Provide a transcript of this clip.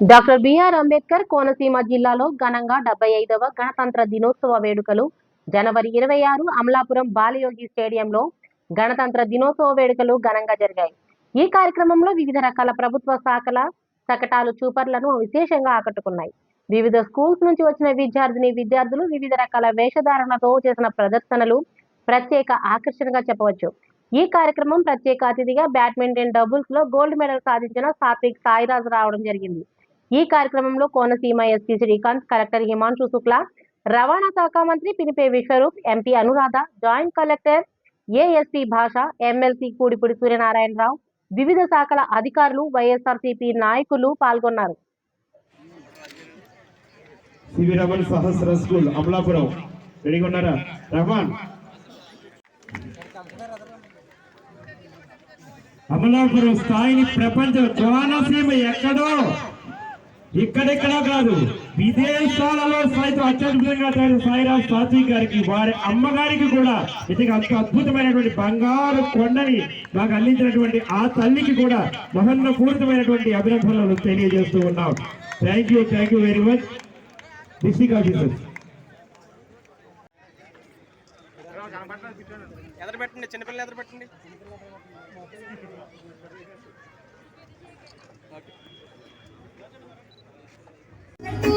Doctor BR Ambedkar Konaseema జిల్లాలో ఘనంగా డెబ్బై ఐదవ గణతంత్ర దినోత్సవ వేడుకలు. జనవరి ఇరవై ఆరు అమలాపురం బాలయోగి స్టేడియంలో గణతంత్ర దినోత్సవ వేడుకలు ఘనంగా జరిగాయి. ఈ కార్యక్రమంలో వివిధ రకాల ప్రభుత్వ శాఖల శకటాలు చూపర్లను విశేషంగా ఆకట్టుకున్నాయి. వివిధ స్కూల్స్ నుంచి వచ్చిన విద్యార్థిని విద్యార్థులు వివిధ రకాల వేషధారణతో చేసిన ప్రదర్శనలు ప్రత్యేక ఆకర్షణగా చెప్పవచ్చు. ఈ కార్యక్రమం ప్రత్యేక అతిథిగా బ్యాడ్మింటన్ డబుల్స్లో గోల్డ్ మెడల్ సాధించిన సాత్విక్ సాయిరాజ్ రావడం జరిగింది. ఈ కార్యక్రమంలో కోనసీమ ఎస్పీ శ్రీకాంత్ కలెక్టర్ హిమాంశు శుక్లా రవాణా శాఖ మంత్రి Pinipe Viswarup MP Anuradha joint collector ASP Basha MLC Kudipudi Suryanarayana Rao వివిధ శాఖల అధికారులు వైఎస్ఆర్సీపీ నాయకులు పాల్గొన్నారు. సహస్ర స్కూల్ అమలాపురం. రెడీగా ఉన్నారా? రహమాన్ అమలాపురం స్థాయిని ప్రపంచ కోనసీమ ఎక్కడో? ఇక్కడెక్కడ కాదు విదేశాలలో సైతం అత్యద్భుతంగా తయారు సాయిరాజ్ సాత్విక్ గారికి వారి అమ్మగారికి కూడా ఇది అంత అద్భుతమైనటువంటి బంగారు కొండని మాకు అందించినటువంటి ఆ తల్లికి కూడా మహన్న పూరితమైనటువంటి అభినందనలు తెలియజేస్తూ ఉన్నాం. Thank you thank you very much district officer ఎదురు పెట్టండి చిన్నపిల్లలు Thank you.